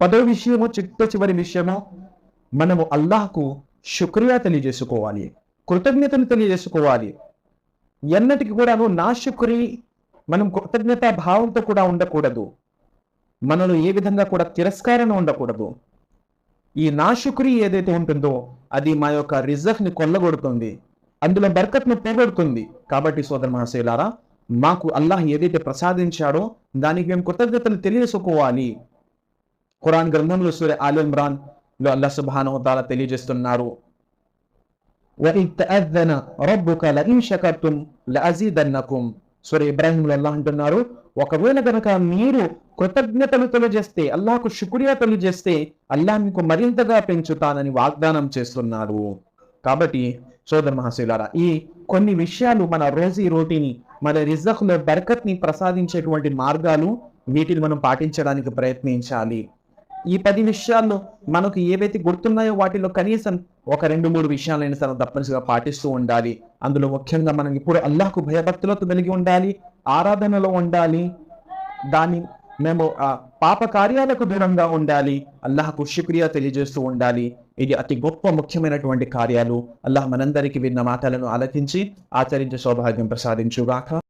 పదో విషయము చిట్ట చివరి విషయము మనము అల్లాహకు శుక్రియా తెలియజేసుకోవాలి. కృతజ్ఞతను తెలియజేసుకోవాలి. ఎన్నటికి కూడాను నా శుక్రి మనం కృతజ్ఞత భావంతో కూడా ఉండకూడదు. మనలో ఏ విధంగా కూడా తిరస్కారణ ఉండకూడదు. ఈ నా శుక్రి ఏదైతే ఉంటుందో అది మా యొక్క రిజర్వ్ని కొల్లగొడుతుంది. అందులో బర్కత్ను పోగొడుతుంది. కాబట్టి సోదర మహాశైలారా మాకు అల్లాహ్ ఏదైతే ప్రసాదించాడో దానికి మేము కృతజ్ఞతలు తెలియసుకోవాలి ఖురాన్ గ్రంథంలో సూర్య ఆల్ ఇమ్రాన్లో అల్లా సుబాన్ తాలా తెలియజేస్తున్నారు అంటున్నారు ఒకవేళ కనుక మీరు కృతజ్ఞతలు తెలియజేస్తే అల్లాహకు శుక్రియా తెలియజేస్తే అల్లా మీకు మరింతగా పెంచుతానని వాగ్దానం చేస్తున్నారు కాబట్టి సోదర మహాశివులారా ఈ కొన్ని విషయాలు మన రోజీ రోటీని మన రిజఖ్లో బర్కత్ని ప్రసాదించేటువంటి మార్గాలు వీటిని మనం పాటించడానికి ప్రయత్నించాలి. ఈ పది విషయాల్లో మనకు ఏవైతే గుర్తున్నాయో వాటిలో కనీసం ఒక రెండు మూడు విషయాలైనా సరే తప్పనిసరిగా పాటిస్తూ ఉండాలి. అందులో ముఖ్యంగా మనం ఇప్పుడు అల్లాహకు భయభక్తులతో కలిగి ఉండాలి ఆరాధనలో ఉండాలి దాన్ని మేము పాప కార్యాలకు దూరంగా ఉండాలి అల్లాహకు శుక్రియా తెలియజేస్తూ ఉండాలి. ఇది అతి గొప్ప ముఖ్యమైనటువంటి కార్యాలు. అల్లాహ్ మనందరికీ విన్న మాటలను ఆలకించి ఆచరించే సౌభాగ్యం ప్రసాదించుగాక.